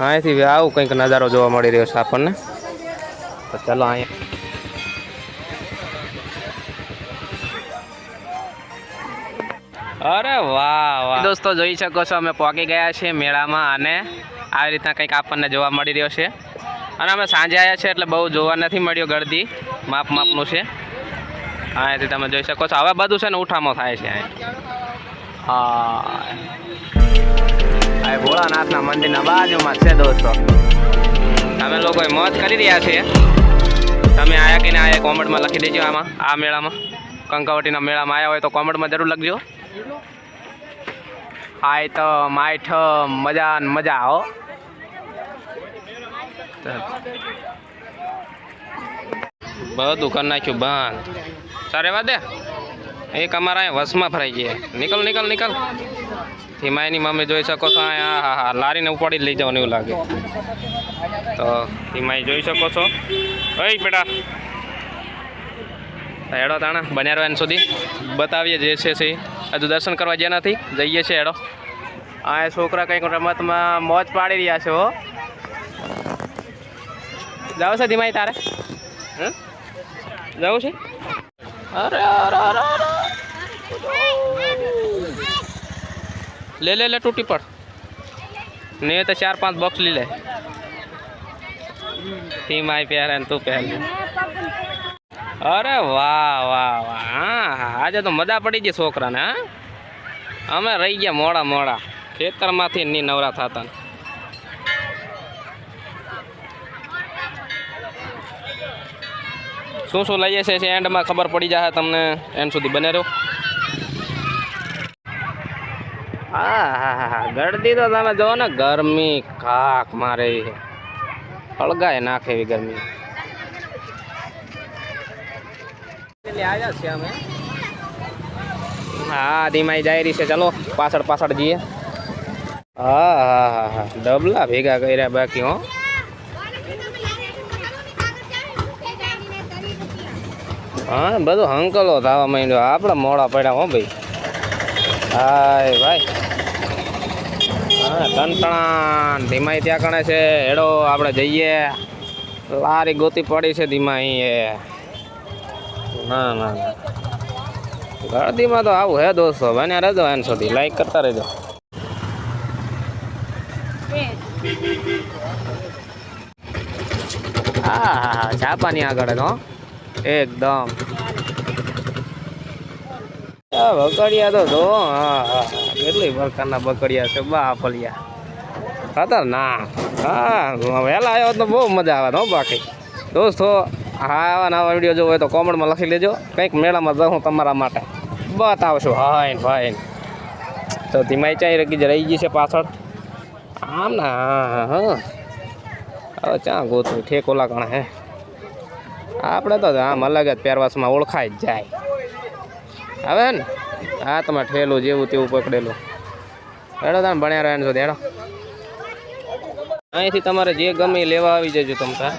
અહીંથી આવું કંઈક નજારો જોવા મળી રહ્યો છે આપણને. તો ચાલો અહીંયા. અરે વાહ વાહ. દોસ્તો, જોઈ શકો છો, અમે પહોંચી ગયા છીએ મેળામાં અને આવી રીતના કંઈક આપણને જોવા મળી રહ્યો છે. અને અમે સાંજે આવ્યા છીએ એટલે બહુ જોવા નથી મળ્યો ગળદી. માપ માપનું છે. અહીંયાથી તમે જોઈ શકો છો. હવે બધું છે ને ઉઠામાં થાય છે હા. આ ભોળાનાથના મંદિરના બાજુમાં છે દોસ્તો. તમે લોકો મોજ કરી રહ્યા છે તમે આયા કે આયા કોમેન્ટમાં લખી દેજો આમાં, આ મેળામાં. કંકાવટીના મેળામાં આવ્યા હોય તો કોમેન્ટમાં જરૂર લખજો. હાય તો માઠ મજા મજા આવો બધું કરી નાખ્યું બંધ. સારે વાદે એક અમારા વસમાં ફરાઈ ગયા. નીકળ નીકળ નીકળ. ધીમાઈની મમ્મી જોઈ શકો છો, અહીંયા હા હા લારીને ઉપાડી લઈ જવાનું એવું લાગે. તો હિમાય જોઈ શકો છો. ઓય બેટા. હેડો તાણા બન્યા રહો સુધી. બતાવીએ જે છે તે. હજુ દર્શન કરવા ગયા નથી, જઈએ છીએ હેડો. આ છોકરા કંઈક રમતમાં મોજ પાડી રહ્યા છે, હો. જાવ છે ધીમાઈ તારે. જવું છે? અરે અરે અરે. લે લે લે, તૂટી પડ. ને તો ચાર, પાંચ બોક્સ લઈ લે. ધીમાઈ પહેરે ને તું પહેર અરે વાહ વાહ વાહ આજે તો મજા પડી ગઈ છોકરાને, હા. અમે રહી ગયા મોડા મોડા. ખેતરમાંથી ની નવરા થતા શું શું લઈએ છે? એન્ડમાં ખબર પડી જશે તમને એન્ડ સુધી બને રહો. હા હા હા હા. ગળદી તો તમે જો ને, ગરમી કાક મારે. અળગાય નાખે એવી ગરમી. અમે હા, ધીમાઈ જાય રહી છે. ચલો, પાછળ પાછળ જઈએ. હા હા હા હા. ડબલા ભેગા કર્યા બાકી, હો. હા બધું હંકલો થવા માંડ્યો. આપણે મોડા પડ્યા, હો ભાઈ. હાય, ભાઈ. ટણટણા ધીમાઈ ત્યાં કણે છે. હેડો, આપણે જઈએ. લારી ગોતી પડી છે ધીમાઈ એ. ના ના ના. ગળદીમાં તો આવું હે દોસ્તો. બન્યા રહેજો એન સુધી. લાઈક કરતા રહેજો. હા હા હા. છાપાની આગળ હો. એકદમ. બકડિયા તો જો, હા હા. કેટલી પ્રકારના બકડિયા છે, બા ફલિયા ખતરનાક હા વહેલા આવ્યો તો બહુ મજા આવે હો, બાકી. દોસ્તો, હા નવા વીડિયો જોવો હોય તો કોમેન્ટમાં લખી લેજો. કંઈક મેળામાં જાઉં તમારા માટે. બતાવશું. હાઈન ફાઈન તો ધીમાઈ ચાઈ રકી રહી ગઈ છે પાછળ. આમ ના, હા હવે ચાં ગોતું ઠેકોલા કણ હે. આપણે તો આમ અલગ જ પહેરવાસમાં ઓળખાય જ જાય. હવે ને? હા તમે ઠેલું જેવું તેવું પકડેલું. હેડો તમે ભણ્યા રહ્યા છો હેડો. અહીંથી તમારે જે ગમે એ લેવા આવી જજો તમે તાર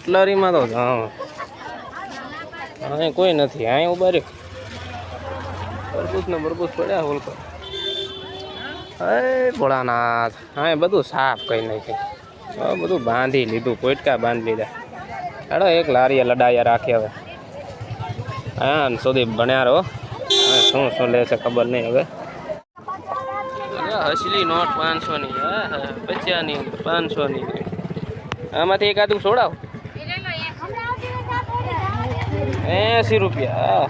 કટલરીમાં તો, હા. અહીં કોઈ નથી, અહીં ઊભા રહ્યો. બરબૂચ ને બરબૂસ પડ્યા હોલ પર. હે ભોળાનાથ હા બધું સાફ કરી નાખ્યું. બધું બાંધી લીધું કોઈટકા બાંધી લીધા. હેડો, એક લારીએ લડાયા રાખી હવે. હા ને સુધી ભણ્યા રહો. શું શું લે છે ખબર નહીં હવે. અરે હસલી નોટ પાંચસોની પચાસની પાંચસોની. આમાંથી એકાદું છોડાવ એસી રૂપિયા હા.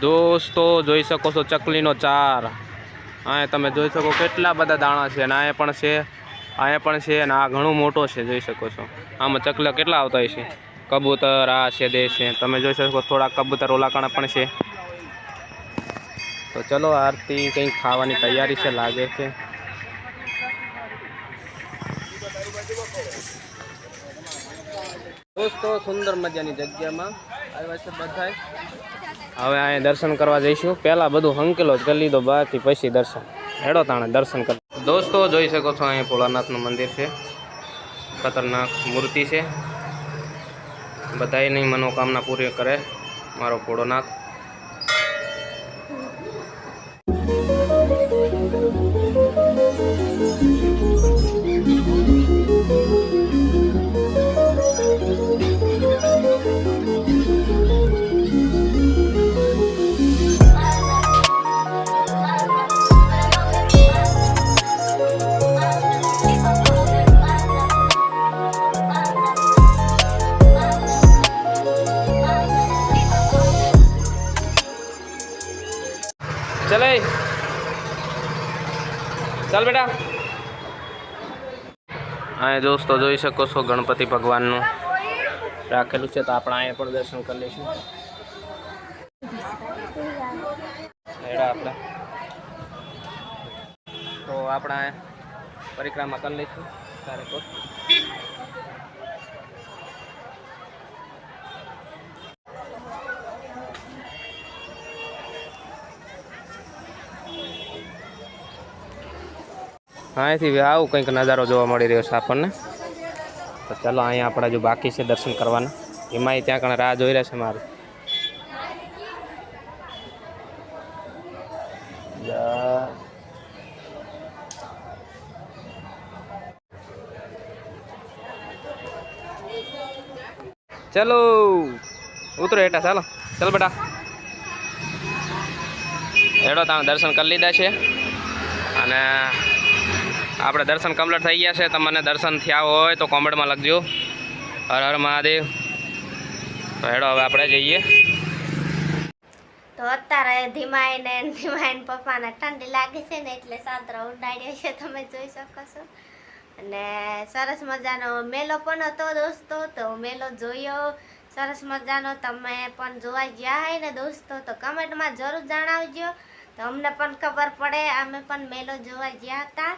દોસ્તો, જોઈ શકો છો ચકલીનો ચાર. અહીંયા તમે જોઈ શકો કેટલા બધા દાણા છે અને અહીંયા પણ છે અહીંયા પણ છે અને આ ઘણું મોટો છે, જોઈ શકો છો. આમાં ચકલા કેટલા આવતા હોય છે? કબૂતર, આ છે દેશ છે. તમે જોઈ શકો થોડા કબૂતર ઓલાકાણા પણ છે. તો ચલો આરતી કંઈક ખાવાની તૈયારી છે, લાગે છે દોસ્તો, સુંદર મજાની જગ્યામાં આવ્યા છે બધા હવે અહીંયા દર્શન કરવા જઈશું. પહેલાં બધું હંકેલો જ કરી લીધો, બાકી પછી દર્શન. હેડો તાણે, દર્શન કર. દોસ્તો, જોઈ શકો છો અહીંયા ભોળાનાથનું મંદિર છે. ખતરનાક મૂર્તિ છે. બધાની મનોકામના પૂરી કરે મારો ભોળોનાથ. ચલે ચાલ બેટા અહીંયા દોસ્તો જોઈ શકો છો ગણપતિ ભગવાનનું રાખેલું છે તો આપણે અહીંયા પણ દર્શન કરી લઈશું આપણે તો આપણે પરિક્રમા કરી લઈશું તારે અહીંથી આવું કંઈક નજારો જોવા મળી રહ્યો છે આપણને. તો ચાલો, અહીંયા આપણા જો બાકી છે દર્શન કરવાના. એમાંય ત્યાં કણ રાહ જોઈ રહ્યા છે મારી. ચલો, ઉતરો હેઠા, ચાલો. ચાલો બેટા. હેડો તમે દર્શન કરી લીધા છે. અને આપણે દર્શન કમ્પ્લીટ થઈ ગયા છે. તમને દર્શન થયા હોય તો કોમેન્ટમાં લખજો. હર હર મહાદેવ. તો હેડો, હવે આપણે જઈએ. તો અત્યારે ધીમાઈને ધીમાઈને પપ્પાને ઠંડી લાગે છે ને એટલે સાદરો ઉડાડ્યો છે. તમે જોઈ શકો છો. અને સરસ મજાનો મેલો પણ હતો દોસ્તો. તો મેલો જોયો. સરસ મજાનો તમે પણ જોવા ગયા હોય ને દોસ્તો. તો કમેન્ટમાં જરૂર જણાવજો. તો અમને પણ ખબર પડે. અમે પણ મેલો જોવા ગયા હતા.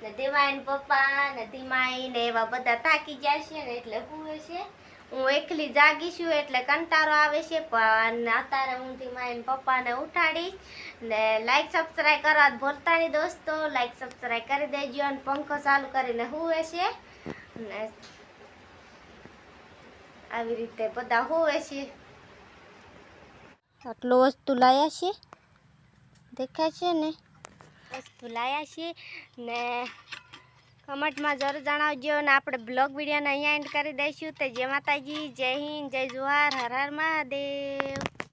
ને ધીમાઈન પપ્પા ને ધીમાઈ ને એવા બધા થાકી ગયા છે ને એટલે હું છે, હું એકલી જાગી છું એટલે કંટાળો આવે છે, પણ અત્યારે હું ધીમાઈન પપ્પાને ઉઠાડીશ ને લાઈક સબસ્ક્રાઈબ કરવા ભૂલતા નહીં દોસ્તો. લાઈક સબસ્ક્રાઈબ કરી દેજો અને પંખો ચાલુ કરીને હુવે છે ને આવી રીતે બધા હુવે છે. આટલું વસ્તુ લાયા છે. દેખાય છે ને? વસ્તુ લાયા છે ને કમેન્ટમાં જરૂર જણાવજો અને આપણે બ્લોગ વિડીયોને અહીંયા એન્ડ કરી દઈશું. તો જય માતાજી, જય હિન્દ, જય જુહાર, હર હર મહાદેવ.